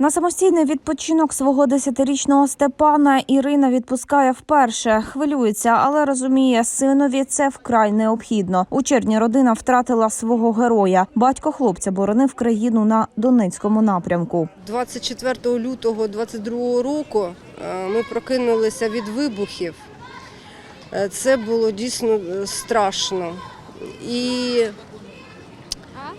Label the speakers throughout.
Speaker 1: На самостійний відпочинок свого десятирічного Степана Ірина відпускає вперше. Хвилюється, але розуміє, синові це вкрай необхідно. У червні родина втратила свого героя. Батько хлопця боронив країну на Донецькому напрямку.
Speaker 2: 24 лютого 22 року е, ми прокинулися від вибухів. Е, Це було дійсно е, страшно. І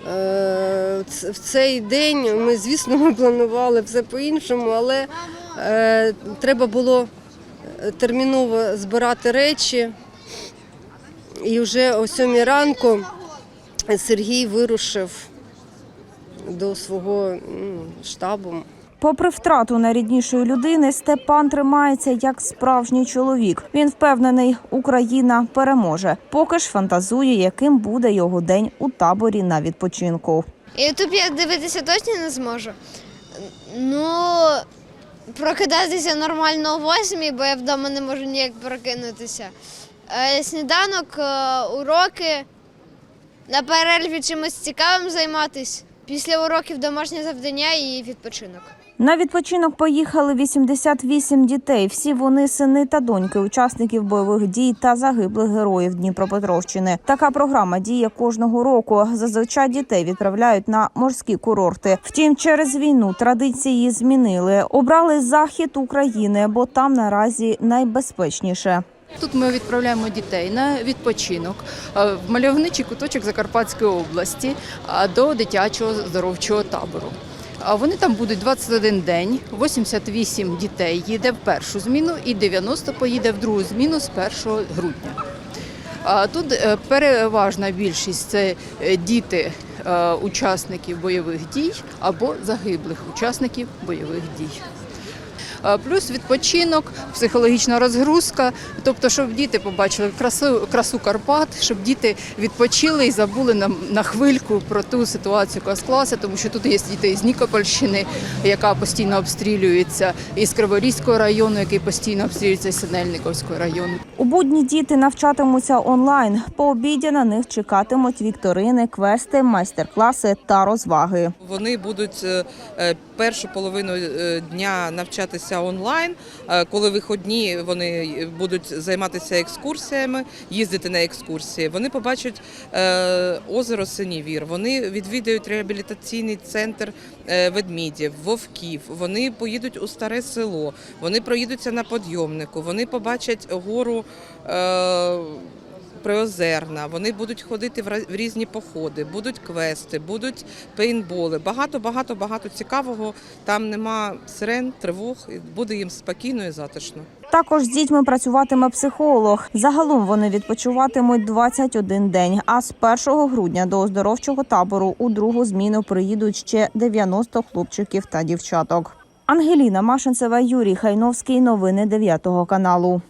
Speaker 2: е, в цей день ми, звісно, ми планували все по-іншому, але е, треба було е, терміново збирати речі. І вже о сьомій ранку Сергій вирушив до свого штабу.
Speaker 1: Попри втрату найріднішої людини, Степан тримається як справжній чоловік. Він впевнений, Україна переможе. Поки ж фантазує, яким буде його день у таборі на відпочинку.
Speaker 3: Ютуб я дивитися точно не зможу. Ну, прокидатися нормально о восьмій, бо я вдома не можу ніяк прокинутися. Е, Сніданок, е, уроки, на перерві чимось цікавим займатися. Після уроків домашнє завдання і відпочинок.
Speaker 1: На відпочинок поїхали 88 дітей. Всі вони сини та доньки учасників бойових дій та загиблих героїв Дніпропетровщини. Така програма діє кожного року. Зазвичай дітей відправляють на морські курорти. Втім, через війну традиції змінили. Обрали захід України, бо там наразі найбезпечніше.
Speaker 4: Тут ми відправляємо дітей на відпочинок е, в мальовничий куточок Закарпатської області до дитячого здоровчого табору. Вони там будуть 21 день, 88 дітей їде в першу зміну і 90 поїде в другу зміну з 1 грудня. Тут е, переважна більшість це е, діти е, учасників бойових дій або загиблих учасників бойових дій. Е, Плюс відпочинок, психологічна розгрузка, тобто, щоб діти побачили красу, красу Карпат, щоб діти відпочили і забули на, на хвильку про ту ситуацію, яка склалася, тому що тут є діти з Нікопольщини, яка постійно обстрілюється, із Криворізького району, який постійно обстрілюється, із Синельниковського району.
Speaker 1: У будні діти навчатимуться онлайн. По обіді на них чекатимуть вікторини, квести, майстер-класи та розваги.
Speaker 5: Вони будуть е, е, першу половину дня навчатися онлайн. Е, Коли виходні, вони будуть займатися екскурсіями, їздити на екскурсії. Вони побачать е, озеро Синівір. Вони відвідають реабілітаційний центр е, ведмідів, вовків. Вони поїдуть у старе село. Вони проїдуться на підйомнику. Вони побачать гору. Приозерна, вони будуть ходити в різні походи, будуть квести, будуть пейнтболи. Багато, багато, багато цікавого. Там нема сирен, тривог. Буде їм спокійно і затишно.
Speaker 1: Також з дітьми працюватиме психолог. Загалом вони відпочиватимуть 21 день. А з 1 грудня до оздоровчого табору у другу зміну приїдуть ще 90 хлопчиків та дівчаток. Ангеліна Машинцева, Юрій Хайновський. Новини 9 каналу.